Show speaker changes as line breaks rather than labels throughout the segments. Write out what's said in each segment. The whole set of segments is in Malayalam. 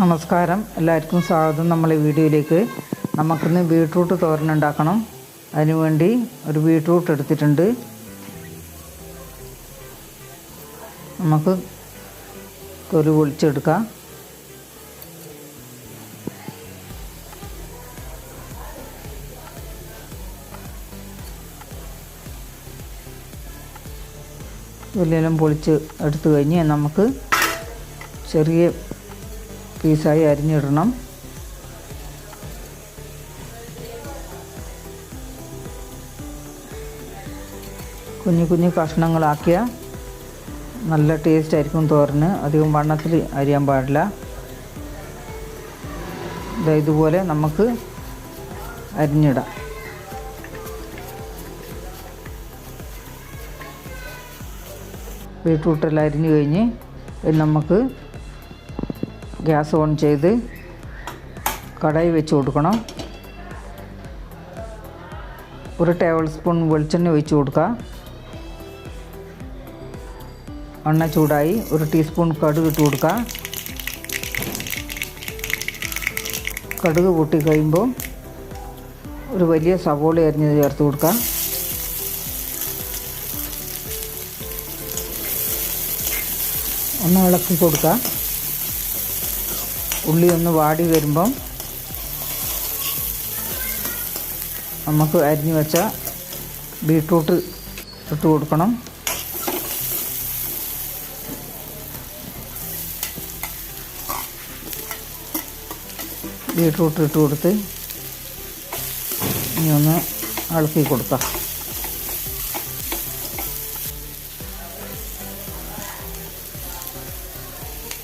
നമസ്കാരം. എല്ലാവർക്കും സ്വാഗതം. നമ്മളെ വീഡിയോയിലേക്ക് നമുക്കിന്ന് ബീട്രൂട്ട് തോരൻ ഉണ്ടാക്കണം. അതിനുവേണ്ടി ഒരു ബീട്രൂട്ട് എടുത്തിട്ടുണ്ട്. നമുക്ക് തൊലി പൊളിച്ചെടുക്കാം. തൊലിയെല്ലാം പൊളിച്ച് എടുത്തു കഴിഞ്ഞ് നമുക്ക് ചെറിയ പീസായി അരിഞ്ഞിടണം. കുഞ്ഞു കുഞ്ഞു കഷ്ണങ്ങളാക്കിയ നല്ല ടേസ്റ്റ് ആയിരിക്കും തോരന്. അധികം വണ്ണത്തിൽ അരിയാൻ പാടില്ല. ഇതുപോലെ നമുക്ക് അരിഞ്ഞിടാം. ബീട്രൂട്ടെല്ലാം അരിഞ്ഞു കഴിഞ്ഞ് നമുക്ക് ഗ്യാസ് ഓൺ ചെയ്ത് കടായി വെച്ച് കൊടുക്കണം. ഒരു ടേബിൾ സ്പൂൺ വെളിച്ചെണ്ണ ഒഴിച്ച് കൊടുക്കുക. എണ്ണ ചൂടായി ഒരു ടീസ്പൂൺ കടുക് ഇട്ട് കൊടുക്കുക. കടുക് പൊട്ടി കഴിയുമ്പോൾ ഒരു വലിയ സവോള അരിഞ്ഞത് ചേർത്ത് കൊടുക്കുക. ഒന്ന് ഇളക്കി കൊടുക്കുക. ഉള്ളി ഒന്ന് വാടി വരുമ്പം നമുക്ക് അരിഞ്ഞു വെച്ച ബീട്രൂട്ട് ഇട്ട് കൊടുക്കണം. ബീട്രൂട്ട് ഇട്ട് കൊടുത്ത് ഇനി ഒന്ന് ഇളക്കി കൊടുക്കാം.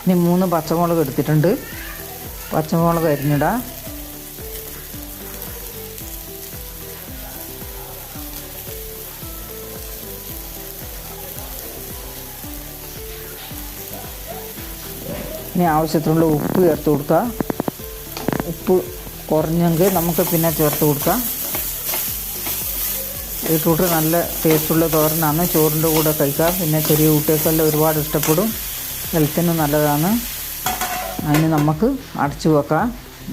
ഇനി മൂന്ന് പച്ചമുളക് എടുത്തിട്ടുണ്ട്. പച്ചമുളക് അരിഞ്ഞിടാം. ഇനി ആവശ്യത്തിനുള്ള ഉപ്പ് ചേർത്ത് കൊടുക്കുക ഉപ്പ് കുറഞ്ഞെങ്കിൽ നമുക്ക് പിന്നെ ചേർത്ത് കൊടുക്കാം. ബീട്രൂട്ട് നല്ല ടേസ്റ്റുള്ള തോരനാണ്. ചോറിന്റെ കൂടെ കഴിക്കാം. പിന്നെ ചെറിയ കുട്ടികൾക്കെല്ലാം ഒരുപാട് ഇഷ്ടപ്പെടും. ഹെൽത്തിന് നല്ലതാണ്. അതിന് നമുക്ക് അടച്ചു വെക്കാം.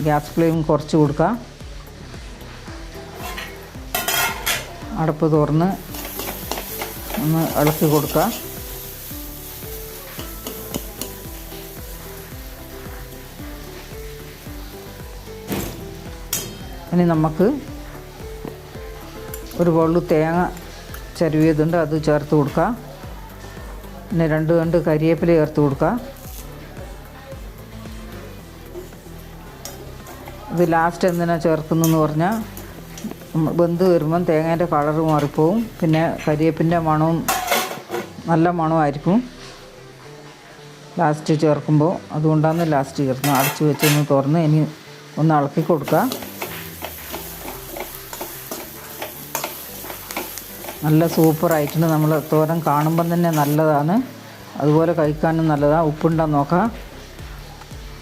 ഗ്യാസ് ഫ്ലെയിം കുറച്ച് കൊടുക്കാം. അടപ്പ് തുറന്ന് ഒന്ന് ഇളക്കി കൊടുക്കുക ഇനി നമുക്ക് ഒരു ബൗളിൽ തേങ്ങ ചരുവിയതുണ്ട് അത് ചേർത്ത് കൊടുക്കാം. പിന്നെ രണ്ട് രണ്ട് കരിയേപ്പില ചേർത്ത് കൊടുക്കുക ഇത് ലാസ്റ്റ് എന്തിനാണ് ചേർക്കുന്നതെന്ന് പറഞ്ഞാൽ വെന്ത് വരുമ്പം തേങ്ങേന്റെ കളറ് മാറിപ്പോവും. പിന്നെ കരിയേപ്പിന്റെ മണവും നല്ല മണമായിരിക്കും. ലാസ്റ്റ് ചേർക്കുമ്പോൾ അതുകൊണ്ടാണ് ലാസ്റ്റ് ചേർക്കുന്നത്. അടച്ചു വെച്ചൊന്ന് തുറന്ന് ഇനി ഒന്ന് ഇളക്കി കൊടുക്കുക നല്ല സൂപ്പറായിട്ടുണ്ട് നമ്മൾ തോരൻ കാണുമ്പം തന്നെ നല്ലതാണ്. അതുപോലെ കഴിക്കാനും നല്ലതാണ് ഉപ്പുണ്ടെന്ന് നോക്കാം.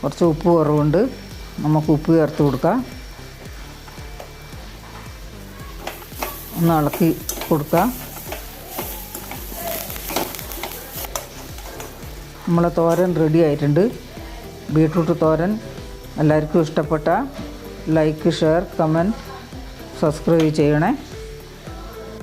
കുറച്ച് ഉപ്പ് കുറവുണ്ട്. നമുക്ക് ഉപ്പ് ചേർത്ത് കൊടുക്കാം. ഒന്ന് ഇളക്കി കൊടുക്കാം. നമ്മളെ തോരൻ റെഡി ആയിട്ടുണ്ട്. ബീട്രൂട്ട് തോരൻ എല്ലാവർക്കും ഇഷ്ടപ്പെട്ട ലൈക്ക് ഷെയർ കമന്റ് സബ്സ്ക്രൈബ് ചെയ്യണേ.